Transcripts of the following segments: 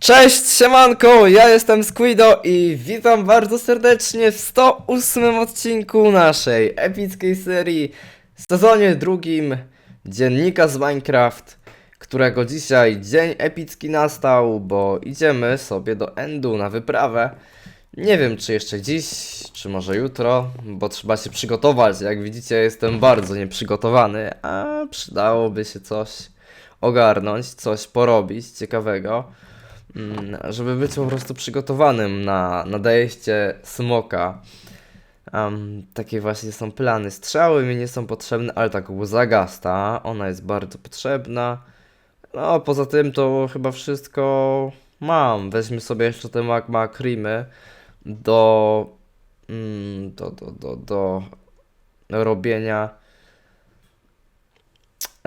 Cześć, siemanko, ja jestem Squido i witam bardzo serdecznie w 108 odcinku naszej epickiej serii w sezonie drugim Dziennika z Minecraft, którego dzisiaj dzień epicki nastał, bo idziemy sobie do Endu na wyprawę. Nie wiem czy jeszcze dziś, czy może jutro, bo trzeba się przygotować. Jak widzicie jestem bardzo nieprzygotowany, a przydałoby się coś ogarnąć, coś porobić ciekawego. Mm, żeby być po prostu przygotowanym na nadejście smoka. Um, takie właśnie są plany. Strzały mi nie są potrzebne, ale tak łza gasta, ona jest bardzo potrzebna. No, poza tym to chyba wszystko mam. Weźmy sobie jeszcze te magma creamy do, mm, do, do, do, do robienia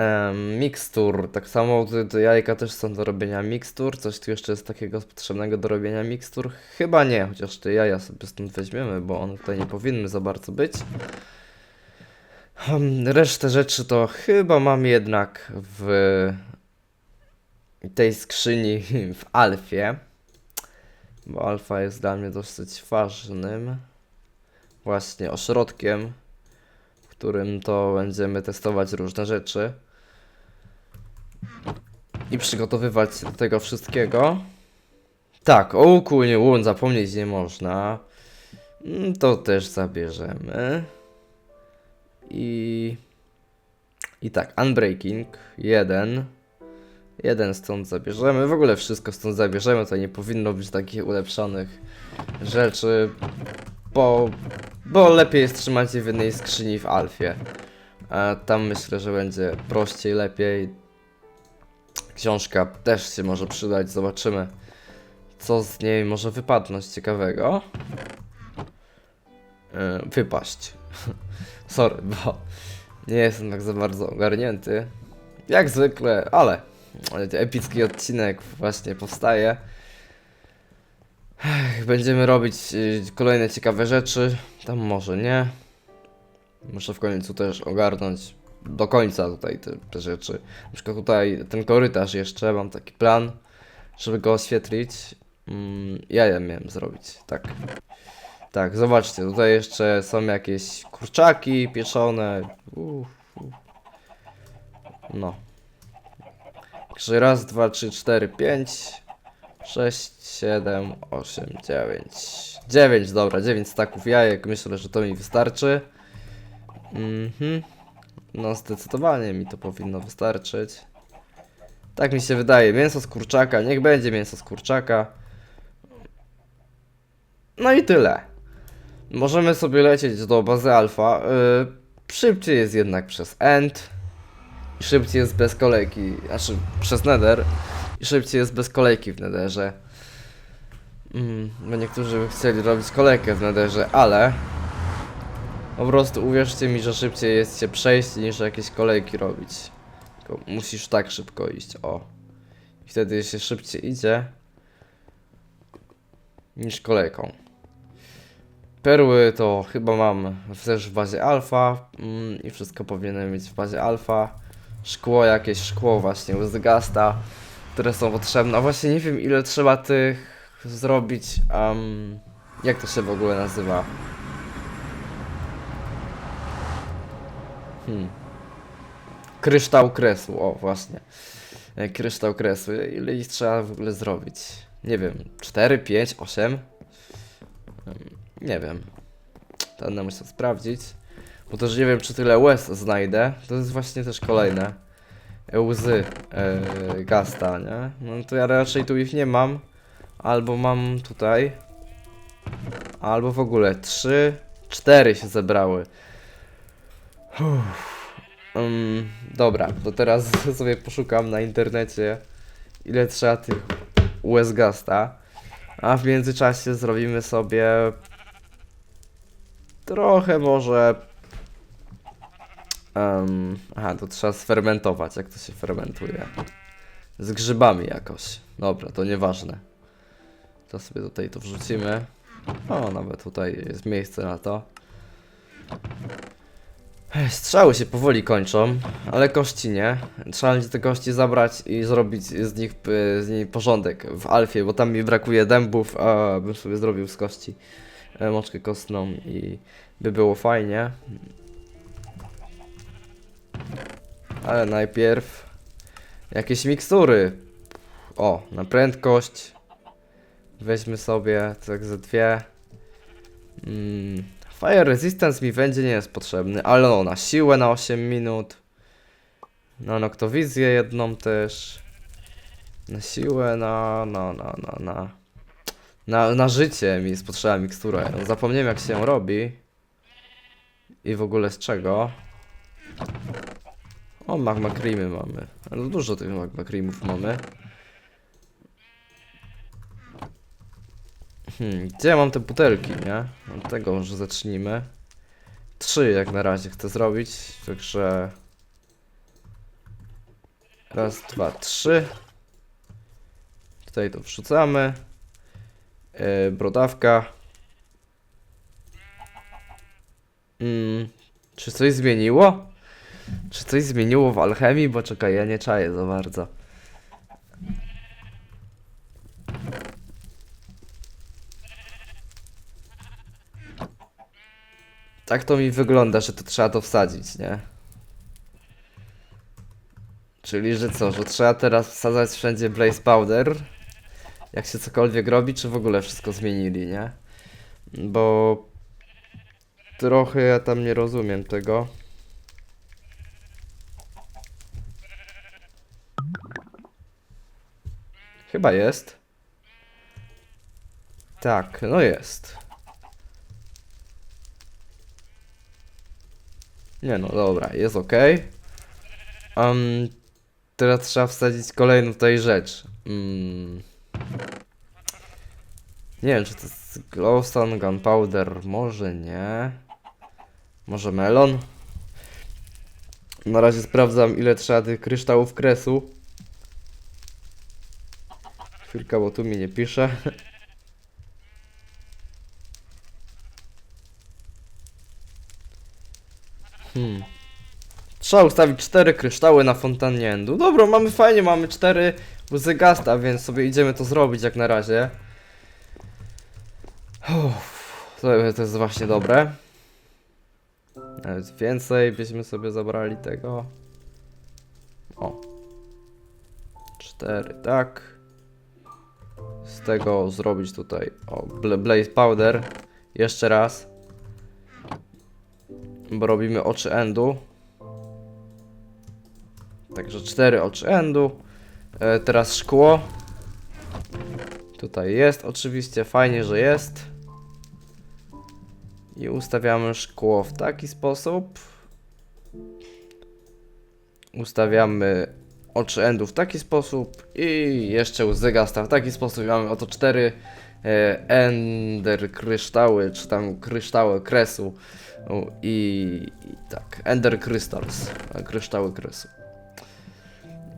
em, mikstur. Tak samo te, jajka też są do robienia mikstur. Coś tu jeszcze jest takiego potrzebnego do robienia mikstur? Chyba nie, chociaż te jaja sobie stąd weźmiemy, bo one tutaj nie powinny za bardzo być. Em, Resztę rzeczy to chyba mam jednak w tej skrzyni w alfie. Bo alfa jest dla mnie dosyć ważnym właśnie ośrodkiem, w którym to będziemy testować różne rzeczy i przygotowywać się do tego wszystkiego. Tak, o łuku łun zapomnieć nie można. Mm, To też zabierzemy. I... I tak, unbreaking, jeden. Jeden stąd zabierzemy. W ogóle wszystko stąd zabierzemy. To nie powinno być takich ulepszonych rzeczy. Bo, bo lepiej jest trzymać je w jednej skrzyni w alfie. A tam myślę, że będzie prościej, lepiej. Książka też się może przydać. Zobaczymy, co z niej może wypadnąć ciekawego. Yy, wypaść. Sorry, bo nie jestem tak za bardzo ogarnięty. Jak zwykle, ale epicki odcinek właśnie powstaje. Będziemy robić y, kolejne ciekawe rzeczy. Tam może nie. Muszę w końcu też ogarnąć do końca tutaj te, te rzeczy. Na przykład tutaj ten korytarz jeszcze, mam taki plan, żeby go oświetlić. Mm, jaja miałem zrobić, tak. Tak, zobaczcie, tutaj jeszcze są jakieś kurczaki pieczone. Uff, uff. No. Także raz, dwa, trzy, cztery, pięć, sześć, siedem, osiem, dziewięć. Dziewięć, dobra, dziewięć staków jajek. Myślę, że to mi wystarczy. Mhm. No, zdecydowanie mi to powinno wystarczyć. Tak mi się wydaje. Mięso z kurczaka, niech będzie mięso z kurczaka. No i tyle. Możemy sobie lecieć do bazy alfa. Yy, szybciej jest jednak przez end. Szybciej jest bez kolejki, znaczy przez nether. I szybciej jest bez kolejki w netherze. Mm, bo niektórzy by chcieli robić kolejkę w netherze, ale po prostu uwierzcie mi, że szybciej jest się przejść niż jakieś kolejki robić. Tylko musisz tak szybko iść, o. I wtedy się szybciej idzie niż kolejką. Perły to chyba mam też w bazie alfa mm, i wszystko powinienem mieć w bazie alfa. Szkło jakieś, szkło właśnie Uzgasta, które są potrzebne. A właśnie nie wiem ile trzeba tych zrobić, um, jak to się w ogóle nazywa? Hmm. Kryształ kresu, o właśnie. E, Kryształ kresu. Ile ich trzeba w ogóle zrobić? Nie wiem, 4, 5, 8? Nie wiem. To będę musiał sprawdzić. Bo też nie wiem, czy tyle łez znajdę. To jest właśnie też kolejne łzy e, gasta, nie? No to ja raczej tu ich nie mam. Albo mam tutaj. Albo w ogóle trzy, cztery się zebrały. Um, dobra, to teraz sobie poszukam na internecie ile trzeba tych łez gasta. A w międzyczasie zrobimy sobie trochę może Em, aha, to trzeba sfermentować, jak to się fermentuje. Z grzybami jakoś. Dobra, to nieważne. To sobie tutaj to wrzucimy. O, nawet tutaj jest miejsce na to. Strzały się powoli kończą, ale kości nie. Trzeba będzie te kości zabrać i zrobić z nich z nimi porządek w alfie, bo tam mi brakuje dębów, a bym sobie zrobił z kości e, moczkę kostną i by było fajnie. Ale najpierw jakieś mikstury. O, na prędkość. Weźmy sobie tak ze dwie. Mm, fire resistance mi będzie nie jest potrzebny, ale no, na siłę na 8 minut. Na noktowizję jedną też. Na siłę, na, na, na, na, na. Na, na życie mi jest potrzebna mikstura. Ja Zapomniałem jak się ją robi. I w ogóle z czego. O, magma creamy mamy. Ale dużo tych magma creamów mamy. Hmm, gdzie ja mam te butelki, nie? Od tego może zacznijmy. Trzy jak na razie chcę zrobić, także... Raz, dwa, trzy. Tutaj to wrzucamy. Yy, brodawka. Mm, czy coś zmieniło? Czy coś zmieniło w alchemii? Bo czekaj, ja nie czaję za bardzo. Tak to mi wygląda, że to trzeba to wsadzić, nie? Czyli, że co, że trzeba teraz wsadzać wszędzie blaze powder? Jak się cokolwiek robi, czy w ogóle wszystko zmienili, nie? Bo trochę ja tam nie rozumiem tego. Chyba jest. Tak, no jest. Nie no, dobra, jest ok. Um, teraz trzeba wsadzić kolejną tutaj rzecz. Mm. Nie wiem, czy to jest glowstone, gunpowder, może nie. Może melon? Na razie sprawdzam, ile trzeba tych kryształów kresu. Chwilka, bo tu mi nie pisze. Trzeba ustawić cztery kryształy na fontannie endu. Dobra, mamy fajnie, mamy cztery łzy gasta, więc sobie idziemy to zrobić jak na razie. Uff, to, to jest właśnie dobre. Nawet więcej byśmy sobie zabrali tego. O. Cztery, tak. Z tego zrobić tutaj, o, bla- blaze powder. Jeszcze raz. Bo robimy oczy endu. Także cztery oczy endu. E, teraz szkło. Tutaj jest oczywiście, fajnie, że jest. I ustawiamy szkło w taki sposób. Ustawiamy oczy endu w taki sposób i jeszcze łzy gasta w taki sposób. Mamy oto cztery e, ender kryształy, czy tam kryształy kresu. I, I tak, Ender Crystals, e, kryształy kresu.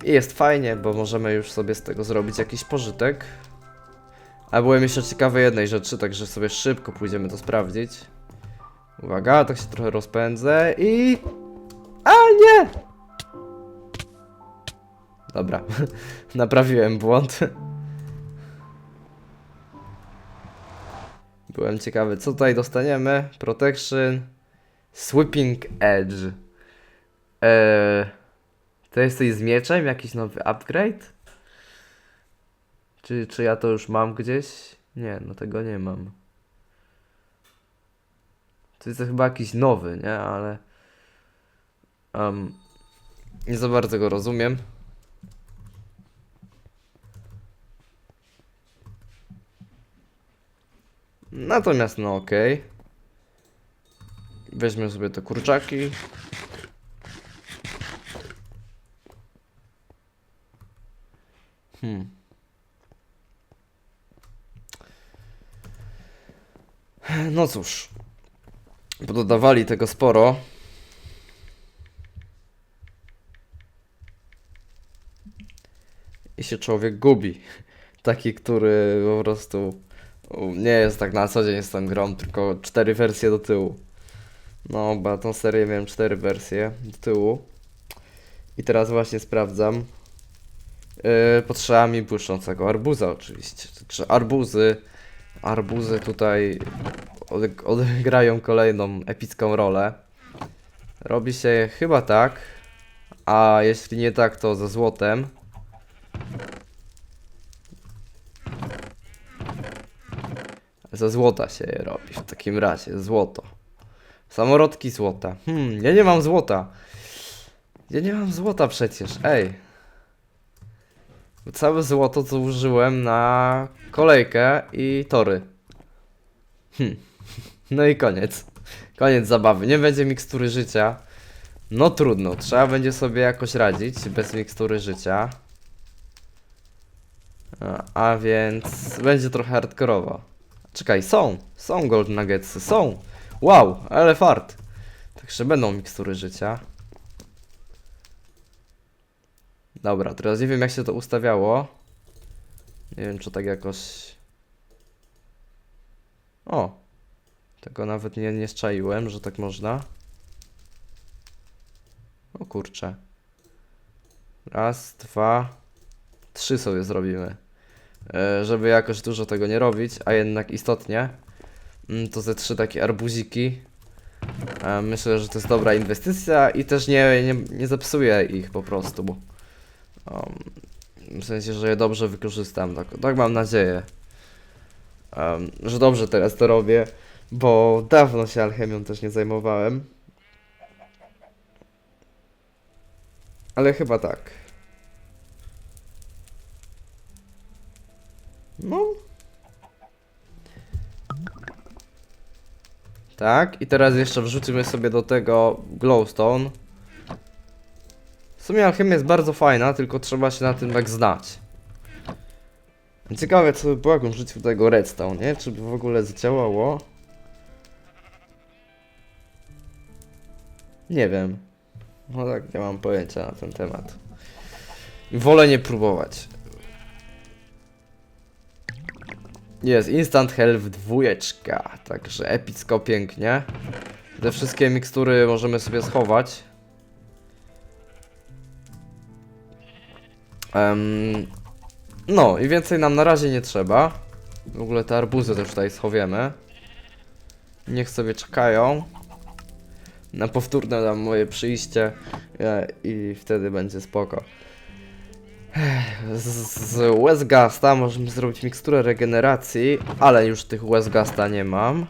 I jest fajnie, bo możemy już sobie z tego zrobić jakiś pożytek. A byłem jeszcze ciekawy jednej rzeczy, także sobie szybko pójdziemy to sprawdzić. Uwaga, tak się trochę rozpędzę i... A nie! Dobra, naprawiłem błąd. Byłem ciekawy, co tutaj dostaniemy. Protection. Sweeping Edge. Eee, to jest coś z mieczem? Jakiś nowy upgrade? Czy, czy ja to już mam gdzieś? Nie, no tego nie mam. To jest chyba jakiś nowy, nie? Ale... Um, nie za bardzo go rozumiem. Natomiast no okej. Weźmy sobie te kurczaki. Hmm. No cóż. Dodawali tego sporo. I się człowiek gubi. Taki, który po prostu nie jest tak na co dzień z tą grą, tylko cztery wersje do tyłu. No, bo tą serię miałem cztery wersje do tyłu. I teraz właśnie sprawdzam. Yy, potrzeba mi błyszczącego arbuza oczywiście. Także arbuzy, arbuzy tutaj ode- odegrają kolejną epicką rolę. Robi się chyba tak, a jeśli nie tak, to ze złotem. Ze złota się je robi w takim razie, złoto. Samorodki złota. Hmm, ja nie mam złota. Ja nie mam złota przecież, ej. Całe złoto co użyłem na kolejkę i tory. Hmm. No i koniec. Koniec zabawy. Nie będzie mikstury życia. No trudno, trzeba będzie sobie jakoś radzić bez mikstury życia. A, a więc będzie trochę hardkorowo. Czekaj, są. Są gold nuggetsy, są. Wow, ale fart. Także będą mikstury życia. Dobra, teraz nie wiem jak się to ustawiało. Nie wiem czy tak jakoś... O! Tego nawet nie, nie że tak można. O kurczę. Raz, dwa, trzy sobie zrobimy. E, żeby jakoś dużo tego nie robić, a jednak istotnie. Mm, To ze trzy takie arbuziki. E, Myślę, że to jest dobra inwestycja i też nie, nie, nie zepsuję ich po prostu. Um, w sensie, że je dobrze wykorzystam. Tak, tak mam nadzieję. Um, że dobrze teraz to robię, bo dawno się alchemią też nie zajmowałem. Ale chyba tak. No. Tak, i teraz jeszcze wrzucimy sobie do tego glowstone. W sumie alchemia jest bardzo fajna, tylko trzeba się na tym tak znać. Ciekawe co by było, jakbym wrzucił do tego redstone, nie? Czy by w ogóle zadziałało? Nie wiem. No tak, nie mam pojęcia na ten temat. Wolę nie próbować. Jest, instant health dwójeczka, także epicko pięknie. Te wszystkie mikstury możemy sobie schować. Em, no i więcej nam na razie nie trzeba. W ogóle te arbuzy też tutaj schowiemy. Niech sobie czekają. Na powtórne tam moje przyjście e, i wtedy będzie spoko. Z, z Westgasta możemy zrobić miksturę regeneracji, ale już tych Westgasta nie mam.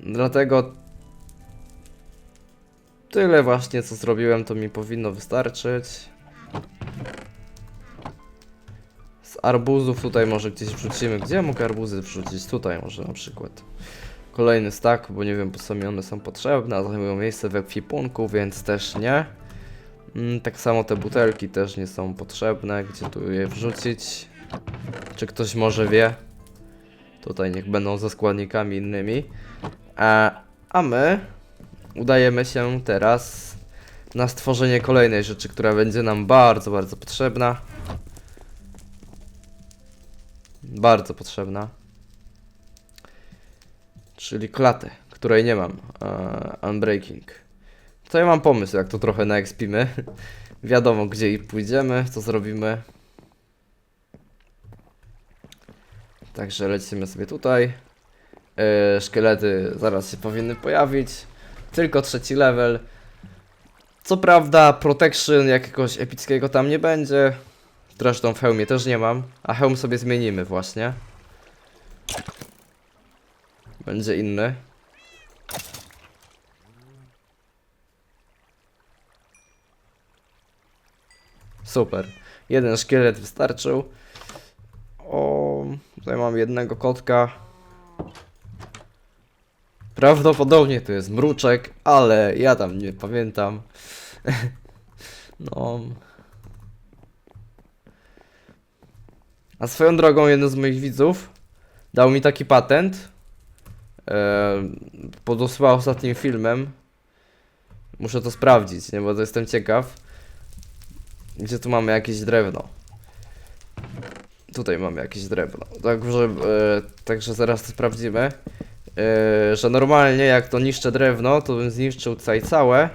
Dlatego tyle właśnie co zrobiłem to mi powinno wystarczyć. Z arbuzów tutaj może gdzieś wrzucimy. Gdzie ja mogę arbuzy wrzucić? Tutaj może na przykład. Kolejny stack, bo nie wiem po co mi one są potrzebne, a zajmują miejsce w ekwipunku, więc też nie. Mm, tak samo te butelki też nie są potrzebne, gdzie tu je wrzucić. Czy ktoś może wie? Tutaj niech będą ze składnikami innymi. A, a my udajemy się teraz na stworzenie kolejnej rzeczy, która będzie nam bardzo, bardzo potrzebna. Bardzo potrzebna. Czyli klatę, której nie mam. Uh, unbreaking. To ja mam pomysł, jak to trochę naekspimy. Wiadomo, gdzie i pójdziemy, co zrobimy. Także lecimy sobie tutaj. Yy, szkielety zaraz się powinny pojawić. Tylko trzeci level. Co prawda, protection jakiegoś epickiego tam nie będzie. Zresztą w hełmie też nie mam. A hełm sobie zmienimy właśnie. Będzie inny. Super. Jeden szkielet wystarczył. O, tutaj mam jednego kotka. Prawdopodobnie to jest mruczek, ale ja tam nie pamiętam. no. A swoją drogą jeden z moich widzów dał mi taki patent. E, podosłał ostatnim filmem. Muszę to sprawdzić, nie, bo to jestem ciekaw. Gdzie tu mamy jakieś drewno? Tutaj mamy jakieś drewno. Także, e, także zaraz to sprawdzimy. Yy, że normalnie jak to niszczę drewno, to bym zniszczył tutaj całe.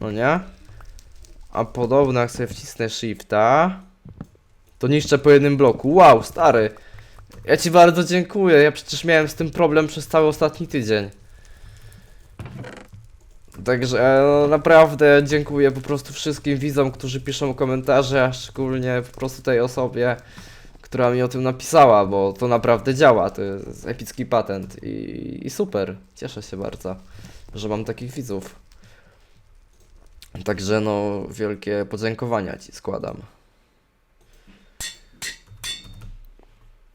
No nie? A podobno jak sobie wcisnę shifta, to niszczę po jednym bloku. Wow, stary. Ja ci bardzo dziękuję. Ja przecież miałem z tym problem przez cały ostatni tydzień. Także no, naprawdę dziękuję po prostu wszystkim widzom, którzy piszą komentarze, a szczególnie po prostu tej osobie, która mi o tym napisała, bo to naprawdę działa. To jest epicki patent i, i super. Cieszę się bardzo, że mam takich widzów. Także no, wielkie podziękowania Ci składam.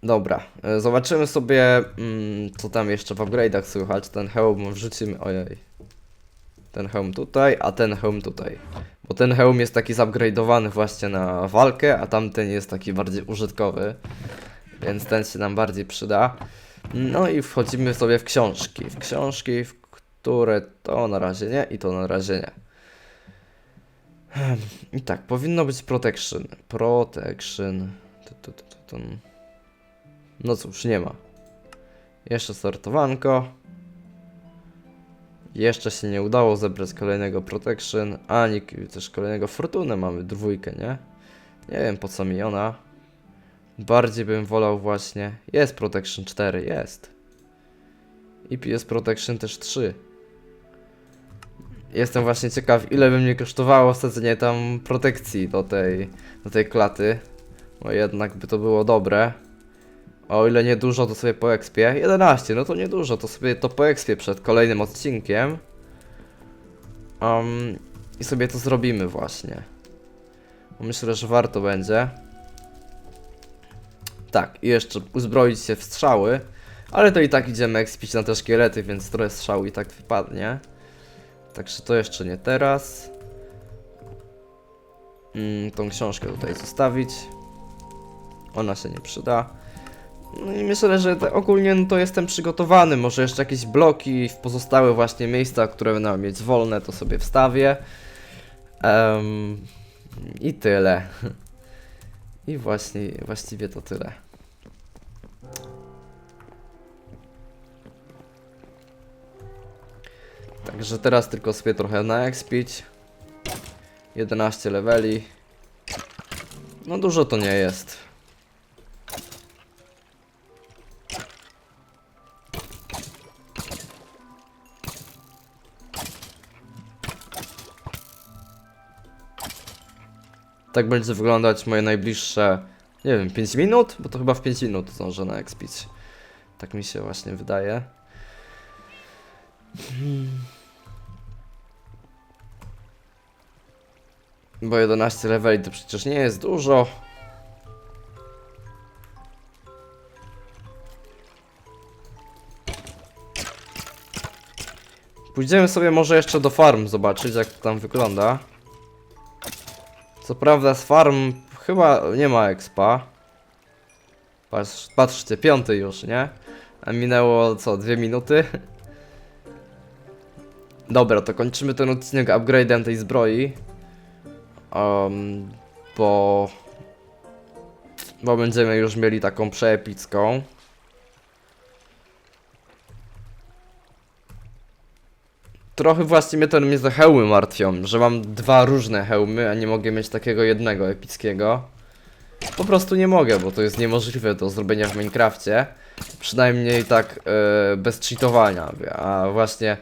Dobra, e, zobaczymy sobie, mm, co tam jeszcze w upgrade'ach słychać. Ten hełm wrzucimy, ojej. Ten hełm tutaj, a ten hełm tutaj. Bo ten hełm jest taki zupgrade'owany właśnie na walkę, a tamten jest taki bardziej użytkowy. Więc ten się nam bardziej przyda. No i wchodzimy sobie w książki. W książki, w które to na razie nie i to na razie nie. I tak, powinno być protection. Protection. No cóż, nie ma. Jeszcze sortowanko. Jeszcze się nie udało zebrać kolejnego protection, ani też kolejnego fortunę mamy dwójkę, nie? Nie wiem po co mi ona. Bardziej bym wolał właśnie. Jest protection 4, jest. I jest protection też 3. Jestem właśnie ciekaw, ile by mnie kosztowało wsadzenie tam protekcji do tej, do tej klaty. Bo jednak by to było dobre. A o ile nie dużo, to sobie po expie. 11, no to nie dużo, to sobie to po expie przed kolejnym odcinkiem. Um, I sobie to zrobimy właśnie. Myślę, że warto będzie. Tak, i jeszcze uzbroić się w strzały. Ale to i tak idziemy expić na te szkielety, więc trochę strzału i tak wypadnie. Także to jeszcze nie teraz. Mm, tą książkę tutaj zostawić. Ona się nie przyda. No i myślę, że ogólnie no to jestem przygotowany. Może jeszcze jakieś bloki w pozostałe właśnie miejsca, które będę mieć wolne, to sobie wstawię. Em, I tyle. I właśnie, właściwie to tyle. Także teraz tylko sobie trochę naekspić. 11 leveli. No dużo to nie jest. Tak będzie wyglądać moje najbliższe, nie wiem, 5 minut? Bo to chyba w 5 minut zdążę na expić. Tak mi się właśnie wydaje. Hmm. Bo 11 leveli to przecież nie jest dużo. Pójdziemy sobie może jeszcze do farm zobaczyć jak to tam wygląda. Co prawda z farm chyba nie ma expa. Patrz, patrzcie, piąty już, nie? A minęło co, dwie minuty? Dobra, to kończymy ten odcinek upgrade'em tej zbroi. Um, bo... Bo będziemy już mieli taką przeepicką. Trochę właśnie mnie ten mnie za hełmy martwią, że mam dwa różne hełmy, a nie mogę mieć takiego jednego epickiego. Po prostu nie mogę, bo to jest niemożliwe do zrobienia w Minecrafcie. Przynajmniej tak e, bez cheatowania. A właśnie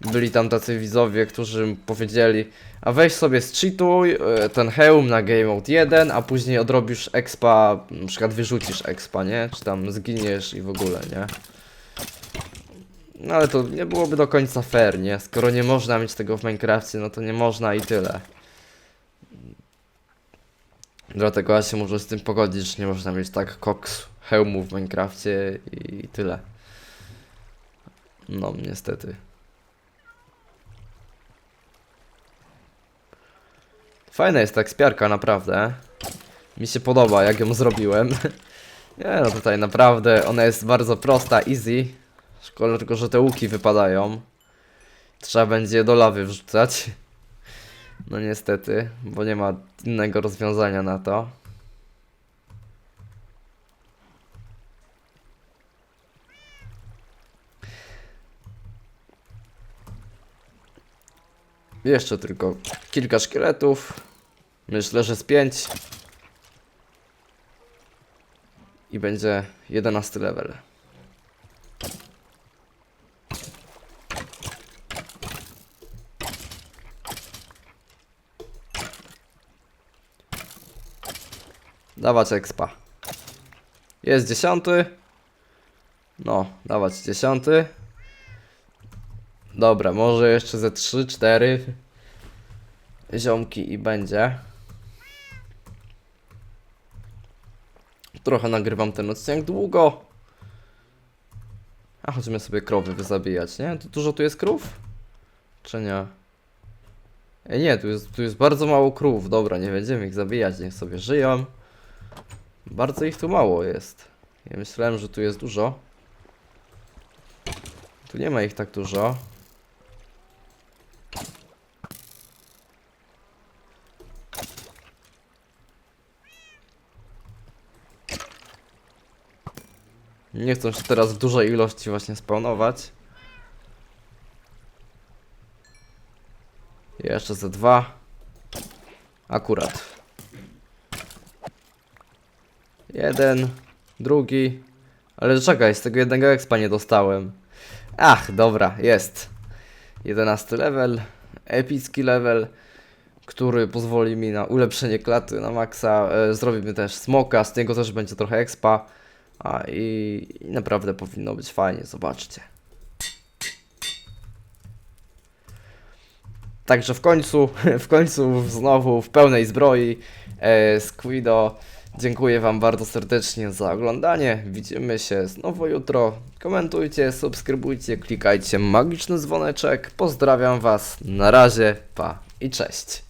byli tam tacy widzowie, którzy powiedzieli a weź sobie zcheatuj e, ten hełm na Game Mode 1, a później odrobisz expa, na przykład wyrzucisz expa, nie? Czy tam zginiesz i w ogóle, nie? No ale to nie byłoby do końca fair, nie? Skoro nie można mieć tego w Minecrafcie, no to nie można i tyle. Dlatego ja się muszę z tym pogodzić, że nie można mieć tak koks hełmu w Minecrafcie i tyle. No, niestety. Fajna jest ta ekspiarka, naprawdę. Mi się podoba, jak ją zrobiłem. Nie no, tutaj naprawdę ona jest bardzo prosta, easy. Szkoda tylko, że te łuki wypadają. Trzeba będzie je do lawy wrzucać. No niestety, bo nie ma innego rozwiązania na to. Jeszcze tylko kilka szkieletów. Myślę, że z pięć. I będzie jedenasty level. Dawać expa. Jest dziesiąty. No, dawać dziesiąty. Dobra, może jeszcze ze 3, 4 ziomki i będzie. Trochę nagrywam ten odcinek długo. A chodźmy sobie krowy wyzabijać, nie? Tu dużo tu jest krów? Czy nie? Ej, nie, tu jest, tu jest bardzo mało krów. Dobra, nie będziemy ich zabijać, niech sobie żyją. Bardzo ich tu mało jest. Ja myślałem, że tu jest dużo. Tu nie ma ich tak dużo. Nie chcą się teraz w dużej ilości właśnie spawnować. Jeszcze ze dwa. Akurat. Jeden, drugi. Ale czekaj, z tego jednego expa nie dostałem. Ach, dobra, jest. 11 level, epicki level, który pozwoli mi na ulepszenie klaty na maksa. E, zrobimy też smoka, z niego też będzie trochę expa. A i, i naprawdę powinno być fajnie, zobaczcie. Także w końcu, w końcu znowu w pełnej zbroi e, Squido. Dziękuję Wam bardzo serdecznie za oglądanie. Widzimy się znowu jutro. Komentujcie, subskrybujcie, klikajcie magiczny dzwoneczek. Pozdrawiam Was. Na razie, pa i cześć.